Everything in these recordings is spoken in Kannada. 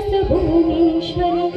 भूमीश्वरे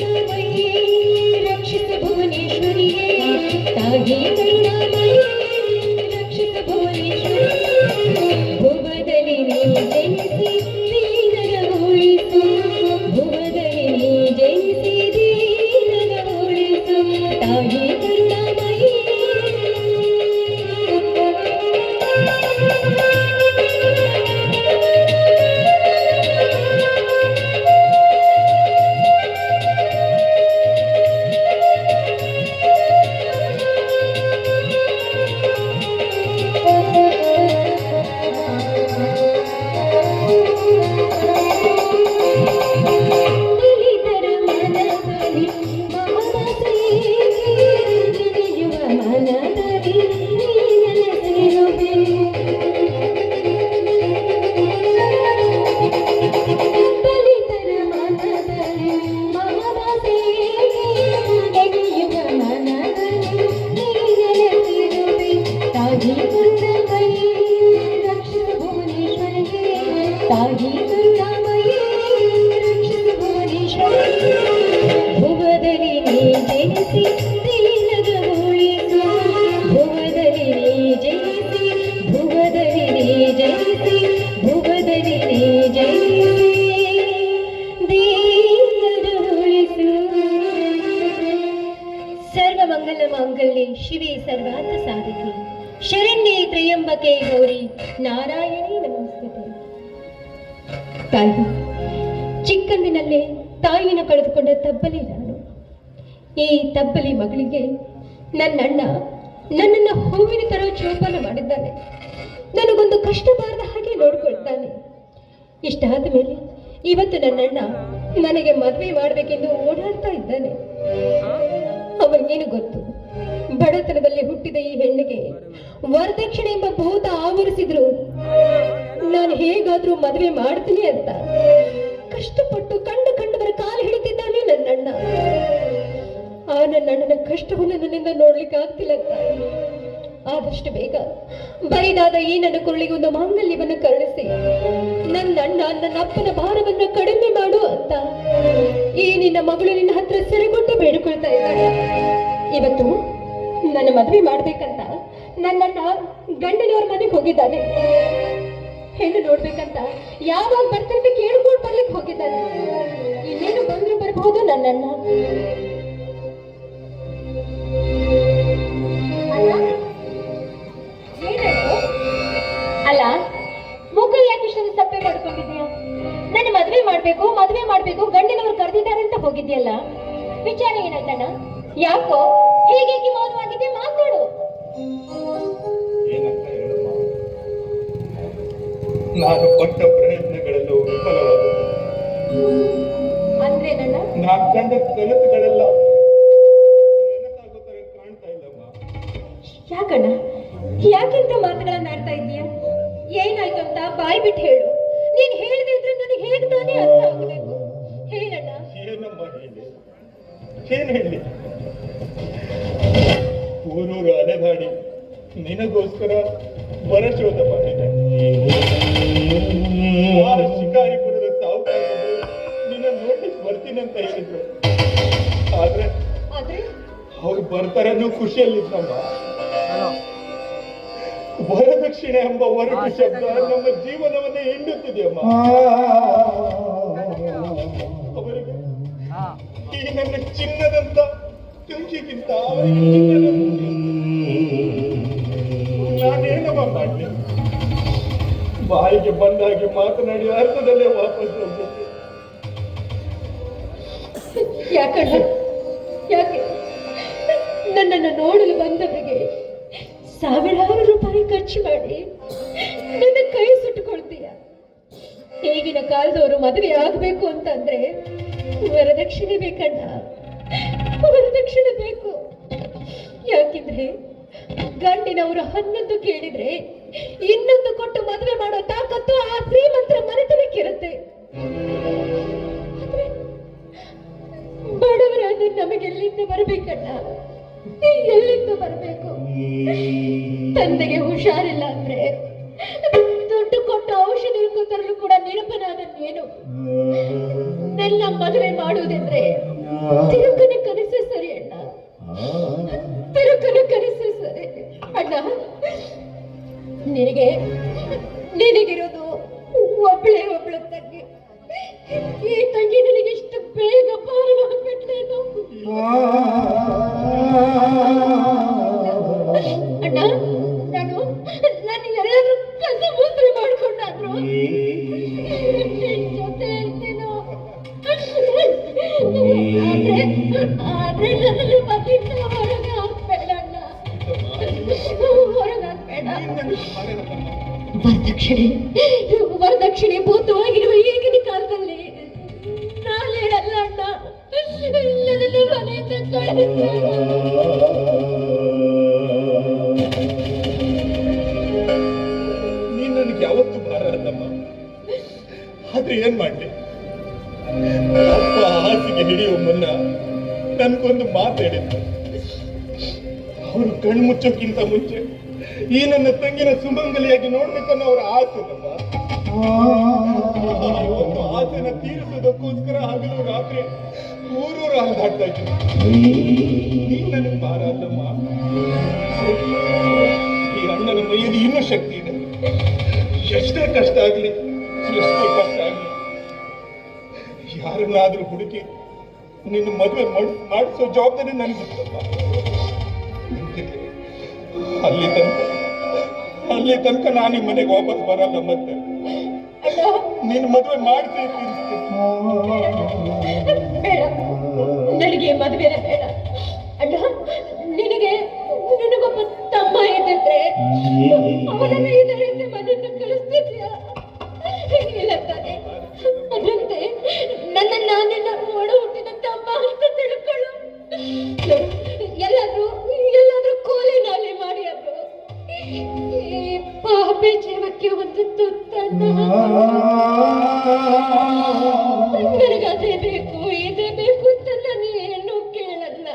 ತಾಯಿ ಭುವನೇಶ್ವರಿಯೇ ರಕ್ಷಿತ মায়াবাদী ನಾರಾಯಣಿ ನಮಸ್ತೆ ತಾಯಿ, ಚಿಕ್ಕಂದಿನಲ್ಲೇ ತಾಯಿನ ಕಳೆದುಕೊಂಡ ತಬ್ಬಲಿ ನಾನು ಈ ತಬ್ಬಲಿ ಮಗಳಿಗೆ ನನ್ನಣ್ಣ ನನ್ನನ್ನು ಹೂವಿನ ತರ ಜೋಪಾನ ಮಾಡಿದ್ದಾನೆ. ನನಗೊಂದು ಕಷ್ಟ ಬಾರದ ಹಾಗೆ ನೋಡಿಕೊಳ್ತಾನೆ. ಇಷ್ಟಾದ ಮೇಲೆ ಇವತ್ತು ನನ್ನಣ್ಣ ನನಗೆ ಮದುವೆ ಮಾಡಬೇಕೆಂದು ಓಡಾಡ್ತಾ ಇದ್ದಾನೆ. ಅವನಿಗೇನು ಗೊತ್ತು? ಬಡತನದಲ್ಲಿ ಹುಟ್ಟಿದ ಈ ಹೆಣ್ಣಿಗೆ ವರದಕ್ಷಿಣೆ ಎಂಬ ಭೂತ ಆವರಿಸಿದ್ರು. ನಾನು ಹೇಗಾದ್ರೂ ಮದುವೆ ಮಾಡ್ತೀನಿ ಅಂತ. ಕಷ್ಟಪಟ್ಟು ಕಂಡು ಕಂಡವರ ಕಾಲು ಹಿಡಿತಿದ್ದಾನೆ ನನ್ನಣ್ಣ. ಆ ನನ್ನಣ್ಣನ ಕಷ್ಟವನ್ನು ನನ್ನಿಂದ ನೋಡ್ಲಿಕ್ಕೆ ಆಗ್ತಿಲ್ಲ ಆದಷ್ಟು ಬೇಗ ಬರಿದಾದ ಈ ನನ್ನ ಕುರುಳಿಗೆ ಒಂದು ಮಾಂಗಲ್ಯವನ್ನು ಕರುಣಿಸಿ. ನನ್ನ ಅಣ್ಣ ನನ್ನ ಅಪ್ಪನ ಭಾರವನ್ನು ಕಡಿಮೆ ಮಾಡು ಅಂತ. ಈ ನಿನ್ನ ಮಗಳು ನಿನ್ನ ಹತ್ರ ಸೆರೆಗೊಂಡು ಬೇಡಿಕೊಳ್ತಾ ಇದ್ದಾಳೆ. ಇವತ್ತು ನನ್ನ ಮದುವೆ ಮಾಡ್ಬೇಕಂತ. ನನ್ನಣ್ಣ ಗಂಡನವ್ರ ಮನೆಗೆ ಹೋಗಿದ್ದಾನೆ. ಹೆಣ್ಣು ನೋಡ್ಬೇಕಂತ ಯಾವಾಗ ಬರ್ತಾರೆ ಕೇಳ್ಕೊಂಡು ಬರ್ಲಿಕ್ಕೆ ಹೋಗಿದ್ದಾನೆ. ಇನ್ನೇನು ಬಂದ್ರು ಬರ್ಬಹುದು? ಏನದು? ಅಲ್ಲ ಮುಖ ಯಾಕೆ ಇಷ್ಟೊಂದು ಸಪ್ಪೆ ಮಾಡ್ಕೊಂಡಿದ್ಯಾ ನನ್ನ ಮದ್ವೆ ಮಾಡ್ಬೇಕು ಮದ್ವೆ ಮಾಡ್ಬೇಕು, ಗಂಡಿನವ್ರು ಕರೆದಿದ್ದಾರೆ ಅಂತ ಹೋಗಿದ್ಯಲ್ಲ ವಿಚಾರ ಏನಂತಣ್ಣ ಯಾಕೋ? ಹೇಗೆ ಮೌನವಾಗಿದೆ ಮಾತಾಡು. ನಾನು ಪಟ್ಟ ಪ್ರಯತ್ನಗಳೆಲ್ಲವೂ ಅಂದ್ರೆ ನನ್ನ? ನಾನು ಕಂಡ ಕನಸುಗಳೆಲ್ಲ ನನಸಾಗೋ ತರ ಕಾಣ್ತಾ ಇಲ್ಲಮ್ಮ. ಯಾಕಣ್ಣ? ಯಾಕಿಂತ ಮಾತುಗಳನ್ನ ಆಡ್ತಾ ಇದ್ದೀಯ? ಬಾಯ್ ಬಿಟ್ಟು ಹೇಳು. ನೀನ್ ಹೇಳಿದೆ ಇದ್ರೆ ನನಗೆ ಹೇಗೆ ತಾನೇ ಅರ್ಥ ಆಗಬೇಕು? ಹೇಳಣ್ಣ. ಏನಮ್ಮ ಹೇಳಿ? ಏನ್ ಹೇಳಿ? ಊರೂರು ಅಲೆದಾಡಿ ನಿನಗೋಸ್ಕರ ವರಶೋಧ ಮಾಡಿದೆ. ಶಿಕಾರಿಪುರದ ಸಾಹುಕಾರರು ನಿನ್ನ ಬರ್ತೀನಿ ಅಂತ ಹೇಳಿದ್ರು. ಆದ್ರೆ ಆದ್ರೆ? ಅವ್ರು ಬರ್ತಾರೆ ಅನ್ನೋ ಖುಷಿಯಲ್ಲಿದ್ದಮ್ಮ. ವರದಕ್ಷಿಣೆ ಎಂಬ ವರದಿ ಶಬ್ದ ನಮ್ಮ ಜೀವನವನ್ನೇ ಹಿಂಡುತ್ತಿದೆಯಮ್ಮ. ಅವರಿಗೆ ಈ ನನ್ನ ಚಿನ್ನದಂತ ತುಂಚಿಗಿಂತ ಅವರಿಗೆ ಚಿನ್ನದಂತ ಬಾಯಿಗೆ ಬಂದಾಗೆ ಮಾತನಾಡಿ ಅರ್ಥದಲ್ಲೇ ವಾಪಸ್ ಯಾಕಣ್ಣ? ಯಾಕೆ? ನನ್ನನ್ನು ನೋಡಲು ಬಂದವರಿಗೆ ಸಾವಿರಾರು ರೂಪಾಯಿ ಖರ್ಚು ಮಾಡಿ ನನ್ನ ಕೈ ಸುಟ್ಟುಕೊಳ್ತೀಯ? ಈಗಿನ ಕಾಲದವರು ಮದುವೆ ಆಗಬೇಕು ಅಂತಂದ್ರೆ ವರದಕ್ಷಿಣೆ ಬೇಕಣ್ಣ. ವರದಕ್ಷಿಣೆ ಬೇಕು. ಯಾಕಿದ್ರೆ ಗಂಡಿನವರು ಹನ್ನೊಂದು ಕೇಳಿದ್ರೆ ಇನ್ನೊಂದು ಕೊಟ್ಟು ಮದುವೆ ಮಾಡೋ ತಾಕತ್ತು ಆ ಶ್ರೀಮಂತರ ಮನೆತನಕ್ಕಿರುತ್ತೆ ಬಡವರಾದ್ರೆ ನಮಗೆ ಎಲ್ಲಿಂದ ಬರ್ಬೇಕಣ್ಣ? ಎಲ್ಲಿಂದ ಬರಬೇಕು? ತಂದೆಗೆ ಹುಷಾರಿಲ್ಲ ಅಂದ್ರೆ ದುಡ್ಡು ಕೊಟ್ಟು ಔಷಧಿ ತರಲು ಕೂಡ ನಿರಪನಾದ ನೀನು ನನ್ನ ಮದುವೆ ಮಾಡುವುದೆಂದ್ರೆ ತಿರುಕನ ಕನಸು ಸರಿ ಅಣ್ಣ. ನಿನಗೆ ನಿನಗಿರೋದು ವರದಕ್ಷಿಣೆ ವರದಕ್ಷಿಣೆ ಭೂತವಾಗಿರುವ ಈಗಿನ ಕಾಲದಲ್ಲಿ. ನಾಳೆ ಅಲ್ಲ ಅಣ್ಣ. ನೀನ್ ನನಗೆ ಯಾವತ್ತೂ ಭಾರ ಅಲ್ಲಮ್ಮ. ಆದ್ರೆ ಏನ್ ಮಾಡ್ಲಿ? ಅಪ್ಪ ಹಾಸಿಗೆ ಹಿಡಿಯುವ ಮುನ್ನ ನನ್ಗೊಂದು ಮಾತು ಹೇಳಿದ್ರು. ಅವರು ಕಣ್ಮುಚ್ಚೋಕ್ಕಿಂತ ಮುಂಚೆ ಈ ನನ್ನ ತಂಗಿನ ಸುಮಂಗಲಿಯಾಗಿ ನೋಡ್ಬೇಕನ್ನೋ ಅವರ ಆಸೆ ಒಂದು ಆಸೆನ ತೀರಿಸೋದಕ್ಕೋಸ್ಕರ ಹಗಲು ರಾತ್ರಿ ಊರೂರು ಅಲ್ದಾಡ್ತಾ ಇದ್ದೀನಿ ನೀನ್ ಈ ಅಣ್ಣನ ಮೈಯಲ್ಲಿ ಇನ್ನೂ ಶಕ್ತಿ ಇದೆ. ಎಷ್ಟೇ ಕಷ್ಟ ಆಗ್ಲಿ, ಎಷ್ಟೇ ಕಷ್ಟ ಆಗ್ಲಿ, ಯಾರನ್ನಾದ್ರೂ ಹುಡುಕಿ ನಿನ್ನ ಮದುವೆ ಮಾಡಿಸೋ ಜವಾಬ್ದಾರಿ ನನಗಿತ್ತಪ್ಪ ಅಲ್ಲಿ ತನಕ ಅಲ್ಲಿ ತನಕ ನಾನು ನಿಮ್ಮ ಮನೆಗೆ ವಾಪಸ್ ಬರಲ್ಲ ಮತ್ತೆ. ನಿನ್ ಮದುವೆ ಮಾಡ್ತೀನಿ ನನಗೆ ಮದುವೆ ಬೇಡ. ಅದೇ ಬೇಕು ಇದೇ ಬೇಕು ಅಂತ ನಾನು ಏನು ಕೇಳಲ್ಲ.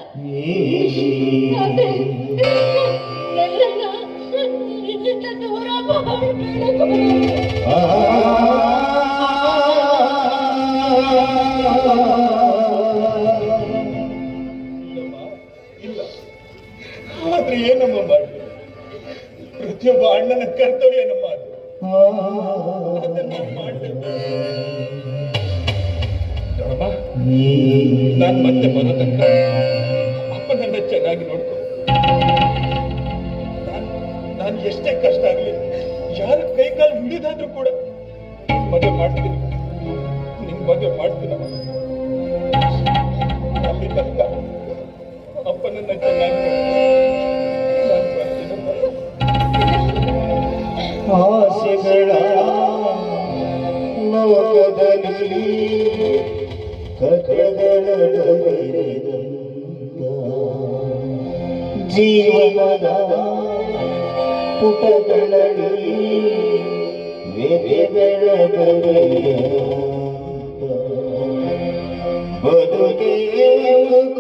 ಆದ್ರೆ ಏನಮ್ಮ ಮಾಡಲಿ ಪ್ರತಿಯೊಬ್ಬ ಅಣ್ಣನ ಕರ್ತವ್ಯ ನಮ್ಮ ಅದು ನಾನ್ ನೋಡಮ್ಮ ನಾನ್ ಮತ್ತೆ ಬರೋ ತನಕ ಅಪ್ಪ ನನ್ನ ಚೆನ್ನಾಗಿ ನೋಡ್ಕೊ. ನಾನು ಎಷ್ಟೇ ಕಷ್ಟ ಆಗಲಿ, ಯಾರ ಕೈ ಕಾಲು ಹಿಡಿದಾದ್ರೂ ಕೂಡ ಮದುವೆ ಮಾಡ್ತೀನಿ. ನಿನ್ ಮದುವೆ ಮಾಡ್ತೀನಮ್ಮ. ಅಲ್ಲಿ ತನಕ ಅಪ್ಪನನ್ನ ಚೆನ್ನಾಗಿ ಆಸೆಗಳ ಲೋಕದಲ್ಲಿ ಕಥೆಗಳಡಲಿರಿದಂತ ಜೀವನದ ಪುಟಗಳಲ್ಲಿ ದೊರೆಯ ಬದುಕೆ ಮುಖ